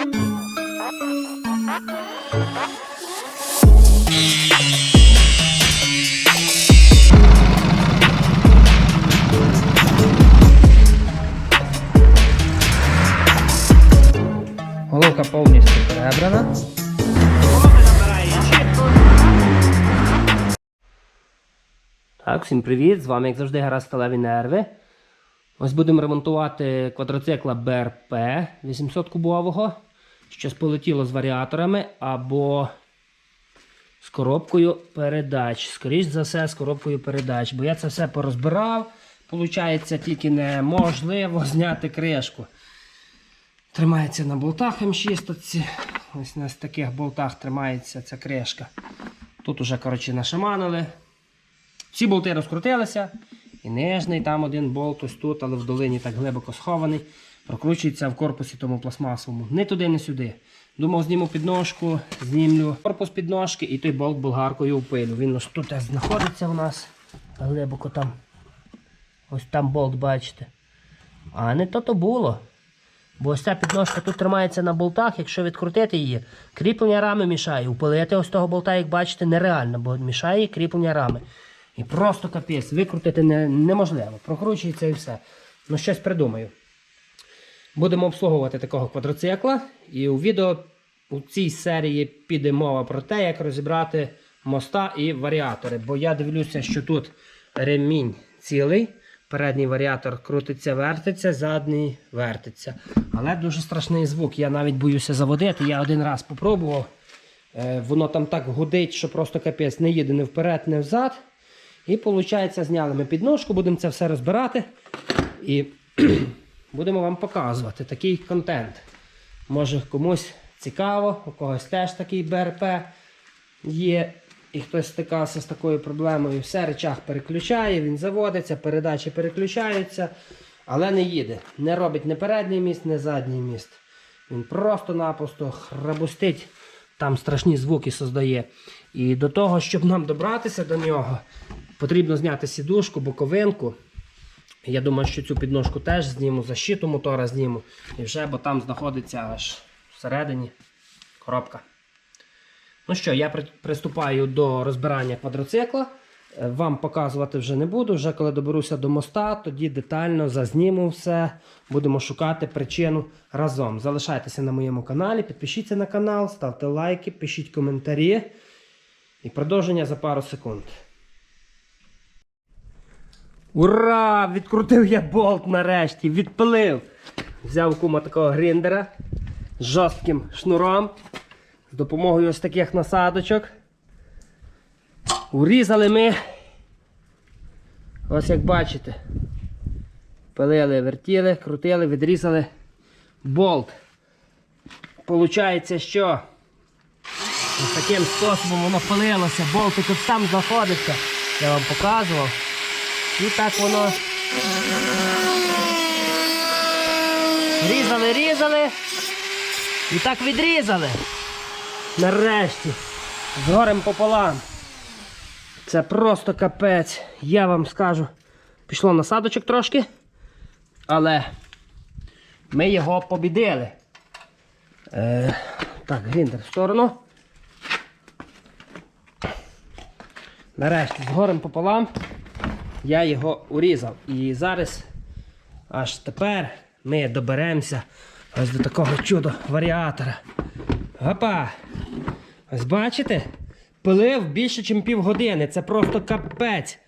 Головка повністю перебрана. Так, всім привіт! З вами, як завжди, гра сталеві нерви. Ось будемо ремонтувати квадроцикла БРП 800 кубового. Щось полетіло з варіаторами або з коробкою передач. Скоріше за все, з коробкою передач. Бо я це все порозбирав. Получається, тільки неможливо зняти кришку. Тримається на болтах М6. Ось на таких болтах тримається ця кришка. Тут уже коротше, нашаманили. Всі болти розкрутилися. І нижній там один болт ось тут, але в долині так глибоко схований. Прокручується в корпусі тому пластмасовому. Не туди, не сюди. Думав, зніму підножку, знімлю корпус підножки і той болт болгаркою впилю. Він ось тут знаходиться у нас глибоко там. Ось там болт, бачите. А не то то було. Бо ось ця підножка тут тримається на болтах, якщо відкрутити її, кріплення рами мішає. Упилити ось того болта, як бачите, нереально, бо мішає кріплення рами. І просто капець, викрутити не, неможливо. Прокручується і все. Ну, щось придумаю. Будемо обслуговувати такого квадроцикла. І у відео у цій серії піде мова про те, як розібрати моста і варіатори. Бо я дивлюся, що тут ремінь цілий. Передній варіатор крутиться, вертиться, задній вертиться. Але дуже страшний звук. Я навіть боюся заводити. Я один раз спробував. Е, Воно там так гудить, що просто капець не їде ні вперед, ні взад. І виходить, зняли ми підножку, будемо це все розбирати. І будемо вам показувати такий контент. Може комусь цікаво, у когось теж такий БРП є. І хтось стикався з такою проблемою. Все, речах переключає, він заводиться, передачі переключаються, але не їде. Не робить не передній міст, не задній міст. Він просто-напросто храбустить, там страшні звуки создає. І до того, щоб нам добратися до нього, потрібно зняти сідушку, боковинку. Я думаю, що цю підножку теж зніму, защиту мотора зніму. І вже, бо там знаходиться аж всередині коробка. Ну що, я приступаю до розбирання квадроцикла. Е, Вам показувати вже не буду. Вже коли доберуся до моста, тоді детально зазніму все. Будемо шукати причину разом. Залишайтеся на моєму каналі, підпишіться на канал, ставте лайки, пишіть коментарі. І продовження за пару секунд. Ура! Відкрутив я болт нарешті, відпилив. Взяв кума такого гриндера з жорстким шнуром. З допомогою ось таких насадочок. Урізали ми. Ось як бачите. Пилили, вертіли, крутили, відрізали болт. Получається, що ось таким способом воно пилилося, болтик от там знаходиться. Я вам показував. І так воно. Різали, різали. І так відрізали. Нарешті. З горем пополам. Це просто капець. Я вам скажу. Пішло насадочок трошки. Але ми його побідили. Е, так, гріндер в сторону. Нарешті з горем пополам я його урізав. І зараз аж тепер ми доберемося ось до такого чудо варіатора. Гапа! Ось бачите? Пилив більше, ніж півгодини. Це просто капець.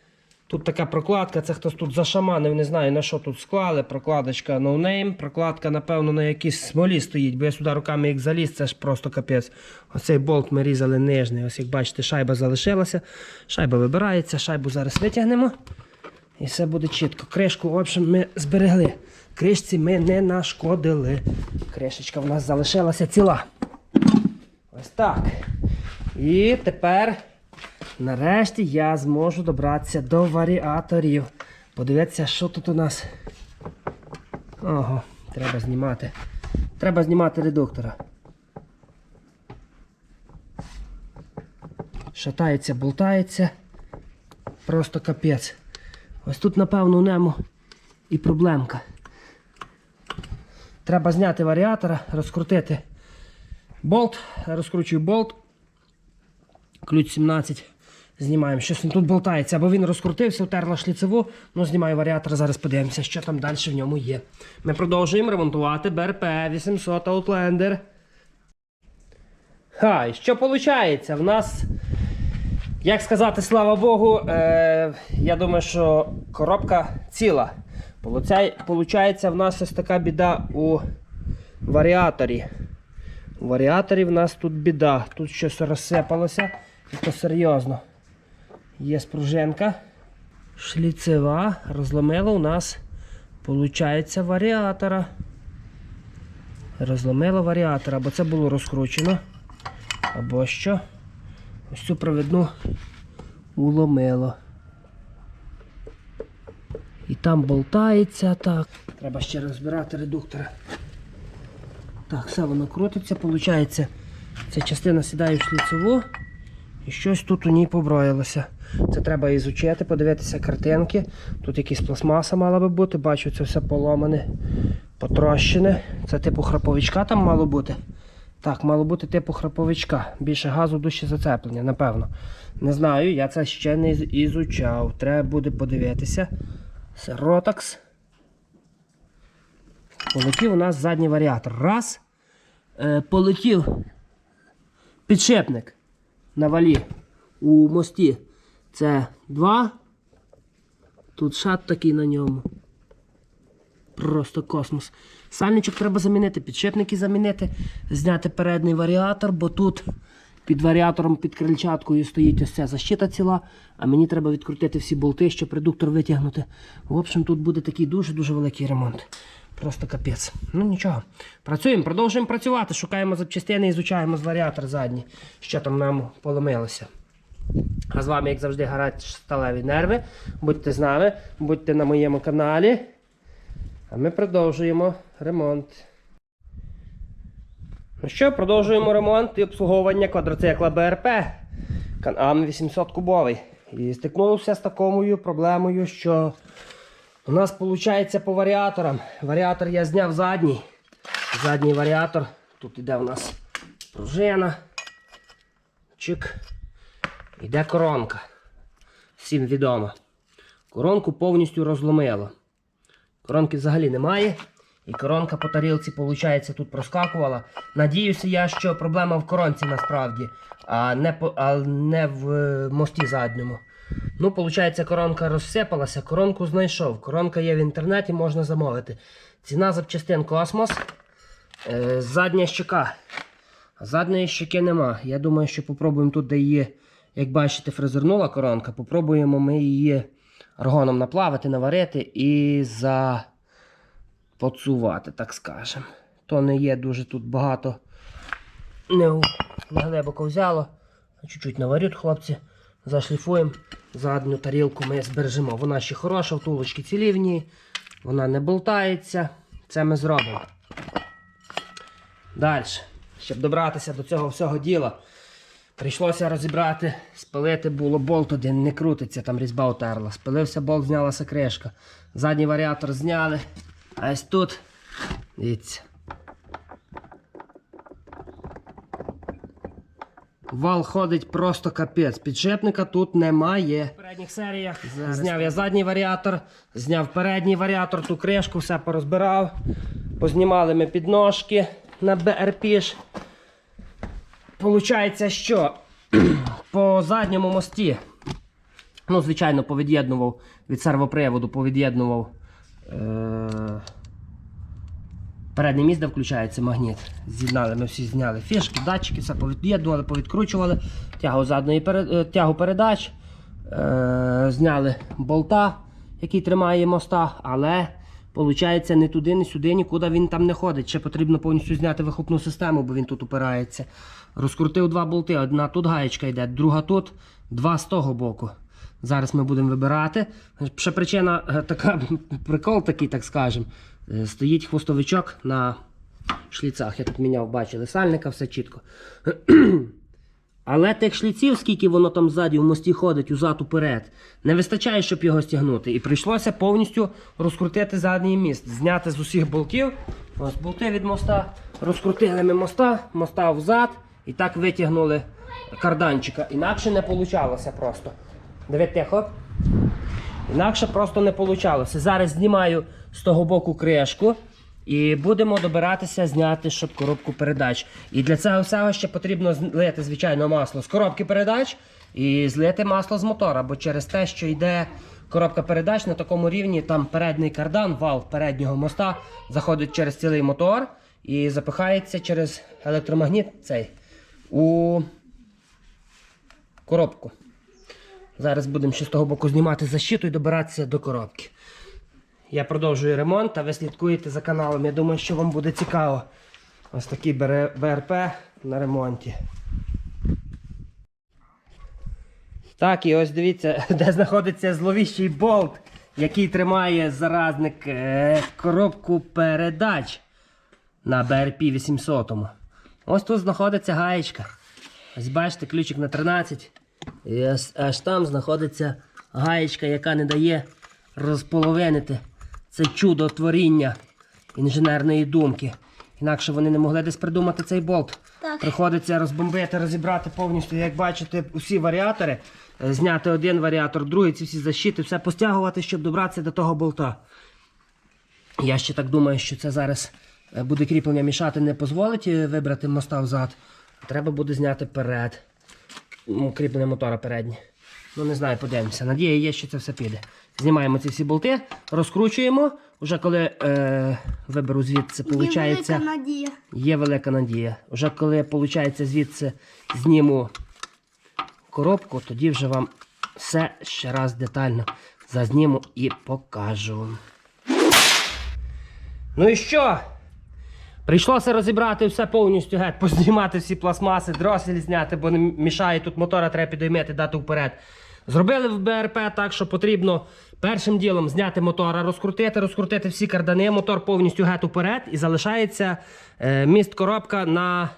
Тут така прокладка, це хтось тут зашаманив, не знаю на що тут склали. Прокладочка no name. Прокладка, напевно, на якійсь смолі стоїть, бо я сюди руками як заліз, це ж просто капець. Оцей болт ми різали нижній. Ось як бачите, шайба залишилася. Шайба вибирається, шайбу зараз витягнемо. І все буде чітко. Кришку, в общем, ми зберегли. Кришці ми не нашкодили. Кришечка в нас залишилася ціла. Ось так. І тепер, нарешті, я зможу добратися до варіаторів. Подивіться, що тут у нас. Ого, треба знімати. Треба знімати редуктора. Шатається, болтається. Просто капець. Ось тут, напевно, у ньому і проблемка. Треба зняти варіатора, розкрутити Болт, розкручую болт. Ключ 17. Знімаємо. Щось тут болтається. Або він розкрутився, втерла шліцеву. Ну, знімаю варіатор. Зараз подивимося, що там далі в ньому є. Ми продовжуємо ремонтувати БРП 800 Outlander. Ха, і що виходить? В нас, як сказати, слава Богу, е, я думаю, що коробка ціла. Получається, в нас ось така біда у варіаторі. У варіаторі в нас тут біда. Тут щось розсипалося. І то серйозно. Є спружинка. Шліцева розломила у нас, виходить, варіатора. Розломила варіатора, бо це було розкручено. Або що? Ось цю провідну уломило. І там болтається так. Треба ще розбирати редуктора. Так, все воно крутиться, виходить, ця частина сідає в шліцеву і щось тут у ній поброїлося. Це треба ізучити, подивитися картинки. Тут якась пластмаса мала би бути, бачу, це все поломане, потрощене. Це типу храповичка там мало бути. Так, мало бути типу храповичка. Більше газу, дужче зацеплення, напевно. Не знаю, я це ще не ізучав. Треба буде подивитися. Це Rotax. Полетів у нас задній варіатор. Раз. Е, полетів підшипник на валі у мості. Це два. Тут шат такий на ньому. Просто космос. Сальничок треба замінити, підшипники замінити, зняти передній варіатор, бо тут під варіатором, під крильчаткою стоїть ось ця защита ціла, а мені треба відкрутити всі болти, щоб редуктор витягнути. В общем, тут буде такий дуже-дуже великий ремонт. Просто капець. Ну нічого. Працюємо, продовжуємо працювати, шукаємо запчастини, ізучаємо з варіатор задній, що там нам поломилося. А з вами, як завжди, гарать сталеві нерви. Будьте з нами, будьте на моєму каналі. А ми продовжуємо ремонт. Ну що, продовжуємо ремонт і обслуговування квадроцикла БРП. Кан 800 кубовий. І стикнувся з такою проблемою, що у нас виходить по варіаторам. Варіатор я зняв задній. Задній варіатор. Тут іде у нас пружина. Чик. Іде коронка. Всім відомо. Коронку повністю розломило. Коронки взагалі немає. І коронка по тарілці, виходить, тут проскакувала. Надіюся я, що проблема в коронці насправді, а не, а не в е, мості задньому. Ну, виходить, коронка розсипалася, коронку знайшов. Коронка є в інтернеті, можна замовити. Ціна запчастин космос. Е, задня щека. Задньої щеки нема. Я думаю, що попробуємо тут, де її, як бачите, фрезернула коронка. Попробуємо ми її аргоном наплавити, наварити і запоцувати, так скажемо. То не є дуже тут багато. Не, глибоко взяло. Чуть-чуть наварють хлопці. Зашліфуємо. Задню тарілку ми збережемо. Вона ще хороша, втулочки цілі в ній. Вона не болтається. Це ми зробимо. Далі. Щоб добратися до цього всього діла, прийшлося розібрати, спилити було болт один, не крутиться, там різьба утерла. Спилився болт, знялася кришка. Задній варіатор зняли. А ось тут, дивіться. Вал ходить просто капець. Підшипника тут немає. В передніх серіях зняв я задній варіатор, зняв передній варіатор, ту кришку, все порозбирав. Познімали ми підножки на BRP. Получається, що по задньому мості, ну, звичайно, повід'єднував від сервоприводу, повід'єднував. Е- Переднє місце включається магніт. З'єднали, ми всі зняли фішки, датчики, все повід'єднували, повідкручували, тягу задної е, тягу передач, е- зняли болта, який тримає моста, але виходить не туди, не сюди, нікуди він там не ходить. Ще потрібно повністю зняти вихлопну систему, бо він тут упирається. Розкрутив два болти, одна тут гаєчка йде, друга тут, два з того боку. Зараз ми будемо вибирати. Ще причина е, така, прикол такий, так скажемо. Е, Стоїть хвостовичок на шліцах. Я тут міняв, бачили, сальника, все чітко. Але тих шліців, скільки воно там ззаді в мості ходить, узад уперед, не вистачає, щоб його стягнути. І прийшлося повністю розкрутити задній міст, зняти з усіх болтів. Ось болти від моста. Розкрутили ми моста, моста взад і так витягнули карданчика. Інакше не вийшло просто. Диви тихо. Інакше просто не вийшло. Зараз знімаю з того боку кришку і будемо добиратися зняти, щоб коробку передач. І для цього всього ще потрібно злити, звичайно, масло з коробки передач і злити масло з мотора, бо через те, що йде коробка передач на такому рівні, там передній кардан, вал переднього моста заходить через цілий мотор і запихається через електромагніт цей у коробку. Зараз будемо ще з того боку знімати защиту і добиратися до коробки. Я продовжую ремонт, а ви слідкуєте за каналом. Я думаю, що вам буде цікаво. Ось такий БРП на ремонті. Так, і ось дивіться, де знаходиться зловіщий болт, який тримає заразник е, коробку передач на BRP 800. Ось тут знаходиться гаєчка. Ось бачите, ключик на 13. І аж, аж там знаходиться гаєчка, яка не дає розполовинити це чудо творіння інженерної думки. Інакше вони не могли десь придумати цей болт. Так. Приходиться розбомбити, розібрати повністю, як бачите, усі варіатори, е, зняти один варіатор, другий, ці всі защити, все постягувати, щоб добратися до того болта. Я ще так думаю, що це зараз е, буде кріплення мішати, не дозволить е, вибрати моста взад. Треба буде зняти перед. Ну, кріплення мотора переднє. Ну не знаю, подивимося. Надія є, що це все піде. Знімаємо ці всі болти, розкручуємо. Уже коли е, виберу звідси, Є велика надія. є велика надія. Уже коли виходить, звідси зніму коробку, тоді вже вам все ще раз детально зазніму і покажу. Ну і що? Прийшлося розібрати все повністю геть, познімати всі пластмаси, дросель зняти, бо не мішає тут мотора, треба підіймати, дати вперед. Зробили в БРП так, що потрібно першим ділом зняти мотора, розкрутити, розкрутити всі кардани, мотор повністю геть уперед і залишається е, міст коробка на.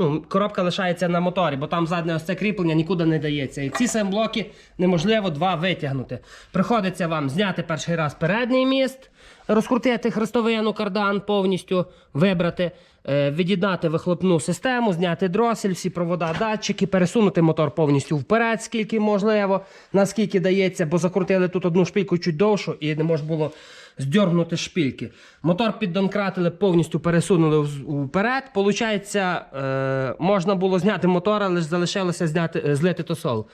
Ну, коробка лишається на моторі, бо там задне ось це кріплення нікуди не дається. І ці семблоки неможливо два витягнути. Приходиться вам зняти перший раз передній міст, розкрутити хрестовину кардан повністю, вибрати, е, від'єднати вихлопну систему, зняти дросель, всі провода, датчики, пересунути мотор повністю вперед, скільки можливо, наскільки дається, бо закрутили тут одну шпильку чуть довшу і не можна було здьоргнути шпильки. Мотор піддонкратили, повністю пересунули вперед. Получається, е, можна було зняти мотор, але ж залишилося зняти, е, злити тосол.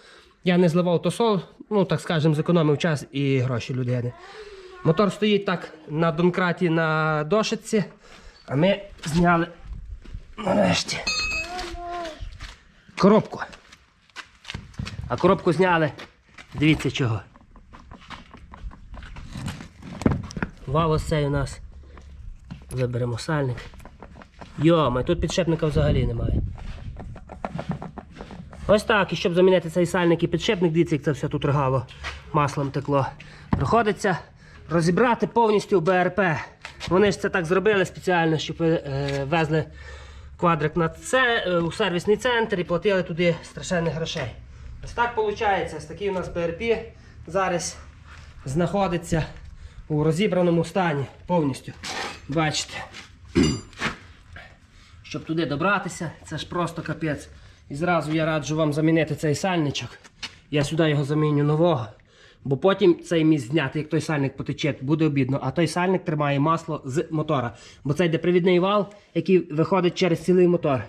Я не зливав тосол, ну так скажемо, зекономив час і гроші людини. Мотор стоїть так на донкраті на дошиці, а ми зняли нарешті коробку. А коробку зняли. Дивіться чого. Вал ось цей у нас. Виберемо сальник. Йома, тут підшипника взагалі немає. Ось так, і щоб замінити цей сальник і підшипник, дивіться, як це все тут ригало, маслом текло. Приходиться розібрати повністю БРП. Вони ж це так зробили спеціально, щоб е, везли квадрик на це, е, у сервісний центр і платили туди страшенних грошей. Ось так виходить, ось такий у нас БРП зараз знаходиться у розібраному стані повністю. Бачите. Щоб туди добратися, це ж просто капець. І зразу я раджу вам замінити цей сальничок. Я сюди його заміню нового. Бо потім цей міст зняти, як той сальник потече, буде обідно. А той сальник тримає масло з мотора. Бо це йде привідний вал, який виходить через цілий мотор.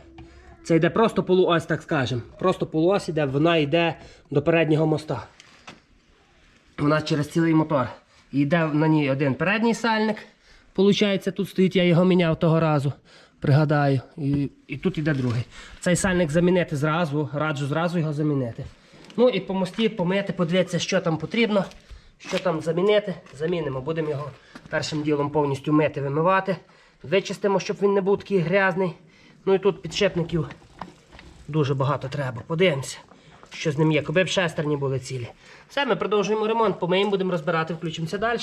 Це йде просто полуось, так скажемо. Просто полуось іде, вона йде до переднього моста. Вона через цілий мотор. Йде на ній один передній сальник. Получається, тут стоїть, я його міняв того разу. Пригадаю. І, і тут йде другий. Цей сальник замінити зразу, раджу зразу його замінити. Ну і по мості помити, подивитися, що там потрібно, що там замінити. Замінимо. Будемо його першим ділом повністю мити, вимивати. Вичистимо, щоб він не був такий грязний. Ну і тут підшипників дуже багато треба. Подивимося, що з ним є. Коби б шестерні були цілі. Все, ми продовжуємо ремонт, помиємо, будемо розбирати, включимося далі.